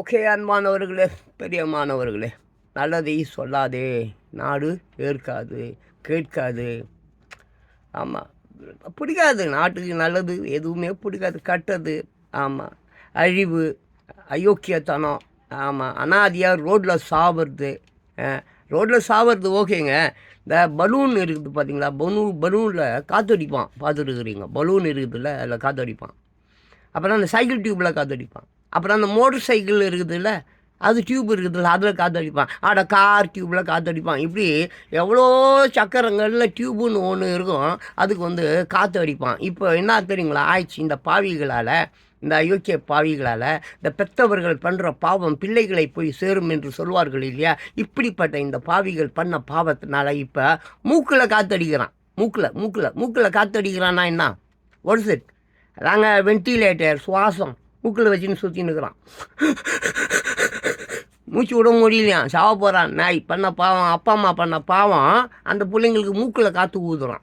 Okay அன்பானவர்களே பெரியமானவர்களே. நல்லதை சொல்லாதே நாடு ஏற்காது கேட்காது. ஆமாம் பிடிக்காது நாட்டுக்கு நல்லது எதுவுமே பிடிக்காது கட்டது. ஆமாம் அழிவு அயோக்கியத்தனம். ஆமாம் அனாதியாக ரோட்டில் சாவுறது. ரோட்டில் சாவுறது ஓகேங்க. இந்த பலூன் இருக்குது பார்த்தீங்களா பலூன் பலூனில் காற்றடிப்பான் பார்த்துருக்குறீங்க பலூன் இருக்குதுல்ல அதில் காற்றடிப்பான் அப்புறம் அந்த சைக்கிள் டியூப்பில் காற்றடிப்பான் அப்புறம் அந்த மோட்டர் சைக்கிள் இருக்குதுல்ல அது டியூப் இருக்குதுல்ல அதில் காற்றடிப்பான் ஆட கார் டியூப்பில் காற்றடிப்பான் இப்படி எவ்வளோ சக்கரங்களில் டியூப்புன்னு ஒன்று இருக்கும் அதுக்கு வந்து காற்று அடிப்பான் இப்போ என்ன தெரியுங்களா? ஆயிடுச்சு. இந்த பாவிகளால் இந்த அயோக்கிய பாவிகளால் இந்த பெத்தவர்கள் பண்ணுற பாவம் பிள்ளைகளை போய் சேரும் என்று சொல்வார்கள் இல்லையா? இப்படிப்பட்ட இந்த பாவிகள் பண்ண பாவத்தினால இப்போ மூக்கில் காற்றடிக்கிறான் மூக்கில் மூக்கில் மூக்கில் காற்றடிக்கிறான்னா என்ன? ஒரு இட் நாங்கள் வென்டிலேட்டர் சுவாசம். மூக்கில் வச்சுன்னு சுற்றின்னு இருக்கிறான். மூச்சு விட முடியலையாம் சாவ போகிறான் நாய் பண்ண பாவம் அப்பா அம்மா பண்ண பாவம் அந்த பிள்ளைங்களுக்கு மூக்கில் காற்று ஊதுறான்.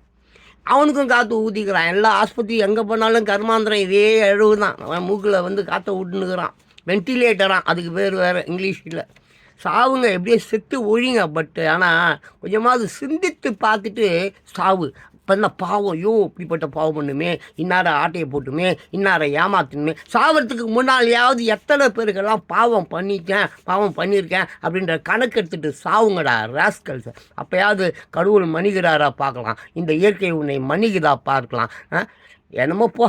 அவனுக்கும் காற்று ஊற்றிக்கிறான் எல்லா ஆஸ்பத்திரி எங்கே போனாலும் கர்மாந்திரம் இதே அழுவு தான் அவன் மூக்கில் வந்து காற்றை விட்டுனுக்குறான் வென்டிலேட்டரான் அதுக்கு பேர் வேறு இங்கிலீஷில் சாவுங்க எப்படியே செத்து ஒழிங்க பட்டு. ஆனால் கொஞ்சமாவது சிந்தித்து பார்த்துட்டு சாவு. பண்ண பாவம் ஐயோ இப்படிப்பட்ட பாவம் பண்ணுமே இன்னார ஆட்டையை போட்டுமே இன்னார ஏமாத்தணுமே சாவறதுக்கு முன்னாலேயாவது எத்தனை பேருக்கெல்லாம் பாவம் பண்ணிட்டேன் பாவம் பண்ணியிருக்கேன் அப்படின்ற கணக்கு எடுத்துகிட்டு சாவுங்கடா ராஸ்கல்ஸ் அப்போயாவது கடவுள் மணிகிறாரா பார்க்கலாம். இந்த இயற்கை உன்னை மன்னிக்குதா பார்க்கலாம். ஆ? என்னமோ போ.